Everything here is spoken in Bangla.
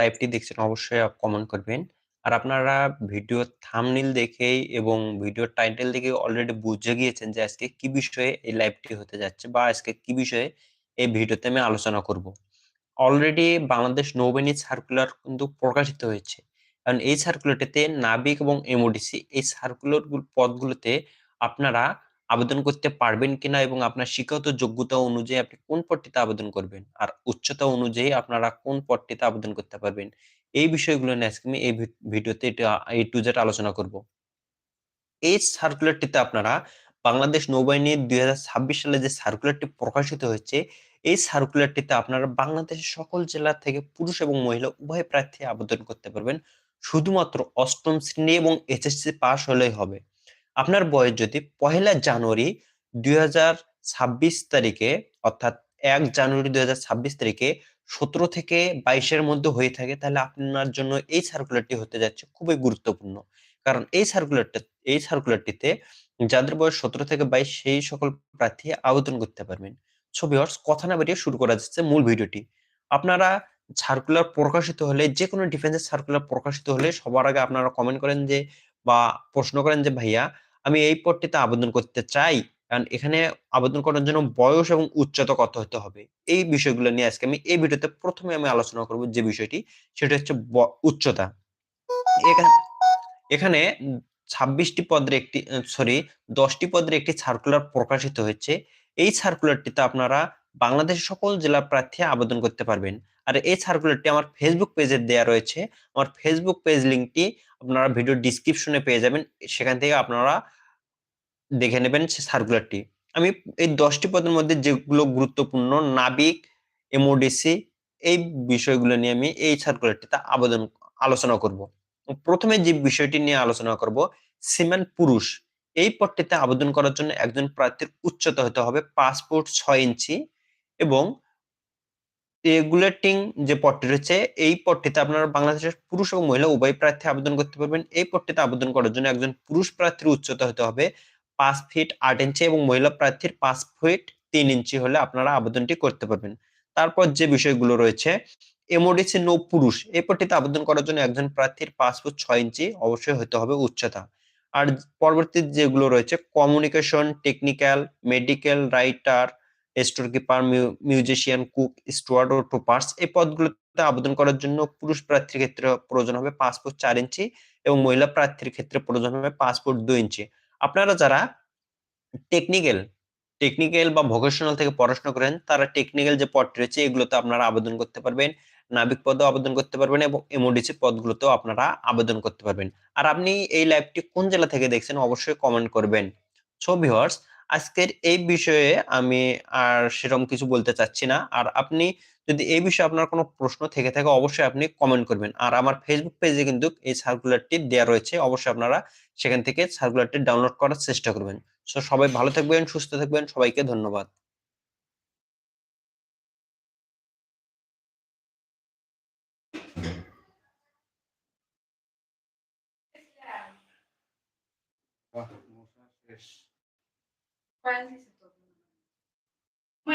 লাইভটি দেখছেন, অবশ্যই কমেন্ট করবেন। আর আপনারা ভিডিও থামনিল দেখেই এবং ভিডিওর টাইটেল দেখে অলরেডি বুঝে গিয়েছেন যে আজকে কি বিষয়ে এই লাইভটি হতে যাচ্ছে বা আজকে কি বিষয়ে এই ভিডিওতে আমি আলোচনা করব। অলরেডি বাংলাদেশ নৌবাহিনী সার্কুলার কিন্তু প্রকাশিত হয়েছে। কারণ এই সার্কুলারটিতে নাবিক এবং এমওডিসি এই সার্কুলার পদগুলোতে আপনারা আবেদন করতে পারবেন কিনা এবং আপনার শিক্ষাগত যোগ্যতা অনুযায়ী আপনি কোন পদটিতে আবেদন করবেন? আর উচ্চতা অনুযায়ী আপনারা কোন পদটিতে আবেদন করতে পারবেন? এই বিষয়গুলো নিয়ে আজকে আমি এই ভিডিওতে এটা এ টু জেড আলোচনা করব। এই সার্কুলারটিতে আপনারা বাংলাদেশ নৌবাহিনীর দুই হাজার ছাব্বিশ সালে যে সার্কুলারটি প্রকাশিত হয়েছে, এই সার্কুলারটিতে আপনারা বাংলাদেশের সকল জেলা থেকে পুরুষ এবং মহিলা উভয় প্রার্থী আবেদন করতে পারবেন। শুধুমাত্র অষ্টম শ্রেণি এবং এইচএসসি পাস হলেই হবে। আপনার বয়স যদি পহেলা জানুয়ারি দুই হাজার ছাব্বিশ তারিখে, অর্থাৎ এক জানুয়ারি দু হাজার ছাব্বিশ তারিখে সতেরো থেকে বাইশের মধ্যে হয়ে থাকে, তাহলে আপনার জন্য এই সার্কুলারটি হতে যাচ্ছে খুবই গুরুত্বপূর্ণ। কারণ এই সার্কুলারটা এই সার্কুলারটিতে যাদের বয়স সতেরো থেকে বাইশ, সেই সকল প্রার্থী আবেদন করতে পারবেন। ছবি কথা না বেরিয়ে শুরু করা যাচ্ছে মূল ভিডিওটি। আপনারা সার্কুলার প্রকাশিত হলে যে কোনো ডিফেন্সের সার্কুলার প্রকাশিত হলে সবার আগে আপনারা কমেন্ট করেন যে, বা প্রশ্ন করেন যে, ভাইয়া আমি এই পদটিতে আবেদন করতে চাই, কারণ এখানে আবেদন করার জন্য বয়স এবং উচ্চতা কত হতে হবে, এই বিষয়গুলো নিয়ে আজকে আমি এই ভিডিওতে প্রথমে আমি আলোচনা করব যে বিষয়টি, সেটা হচ্ছে উচ্চতা। এখানে এখানে ছাব্বিশটি পদের একটি সরি দশটি পদের একটি সার্কুলার প্রকাশিত হয়েছে, এই সার্কুলারটিতে আপনারা বাংলাদেশের সকল জেলা প্রার্থী আবেদন করতে পারবেন। আর এই সার্কুলারটি আমার ফেসবুক পেজে দেওয়া রয়েছে, আমার ফেসবুক পেজ লিঙ্কটি আপনারা ভিডিও ডিসক্রিপশনে পেয়ে যাবেন। সেখান থেকে আপনারা দেখে নেবেন সার্কুলারটি আমি এই দশটি পদের মধ্যে যেগুলো গুরুত্বপূর্ণ, নাবিক এমওডিসি এই বিষয়গুলো নিয়ে আমি এই সার্কুলারটিতে আবেদন আলোচনা করব। প্রথমে যে বিষয়টি নিয়ে আলোচনা করব, সিমেন পুরুষ। এই পদটিতে আবেদন করার জন্য একজন প্রার্থীর উচ্চতা হতে হবে পাসপোর্ট ছয় ইঞ্চি এবং রেগুলেটিং যে পদটি রয়েছে, এই পদটিতে আপনারা বাংলাদেশের পুরুষ এবং মহিলা উভয় প্রার্থী আবেদন করতে পারবেন। এই পদটিতে আবেদন করার জন্য একজন পুরুষ প্রার্থীর উচ্চতা হতে হবে পাঁচ ফিট আট ইঞ্চি এবং মহিলা প্রার্থীর পাঁচ ফিট তিন ইঞ্চি হলে আপনারা আবেদনটি করতে পারবেন। তারপর যে বিষয়গুলো রয়েছে এমওডিসি নো পুরুষ। এই পদটিতে আবেদন করার জন্য একজন প্রার্থীর পাঁচ ফুট ছয় ইঞ্চি অবশ্যই হতে হবে উচ্চতা। আর পরবর্তী যেগুলো রয়েছে communication technical medical writer store keeper musician, cook, steward ও টোপার্স এই পদগুলোতে আবেদন করার জন্য পুরুষ প্রার্থীর ক্ষেত্রে প্রয়োজন হবে পাসপোর্ট চার ইঞ্চি এবং মহিলা প্রার্থীর ক্ষেত্রে প্রয়োজন হবে পাসপোর্ট দুই ইঞ্চি। আপনারা যারা টেকনিক্যাল টেকনিক্যাল বা ভোকেশনাল থেকে পড়াশোনা করেন, তারা টেকনিক্যাল যে পদটি রয়েছে এগুলোতে আপনারা আবেদন করতে পারবেন, নাবিক পদেও আবেদন করতে পারবেন এবং এমওডিসি পদগুলোতেও আপনারা আবেদন করতে পারবেন। আর আপনি এই লাইভটি কোন জেলা থেকে দেখছেন অবশ্যই কমেন্ট করবেন। সো ভিউয়ার্স আজকের এই বিষয়ে আমি আর সেরকম কিছু বলতে চাচ্ছি না। আর আপনি যদি এই বিষয়ে আপনার কোনো প্রশ্ন থেকে থাকে, অবশ্যই আপনি কমেন্ট করবেন। আর আমার ফেসবুক পেজে কিন্তু এই সার্কুলারটি দেওয়া রয়েছে। অবশ্যই আপনারা সেখান থেকে সার্কুলারটি ডাউনলোড করার চেষ্টা করবেন। সো সবাই ভালো থাকবেন, সুস্থ থাকবেন। সবাইকে ধন্যবাদ। 关系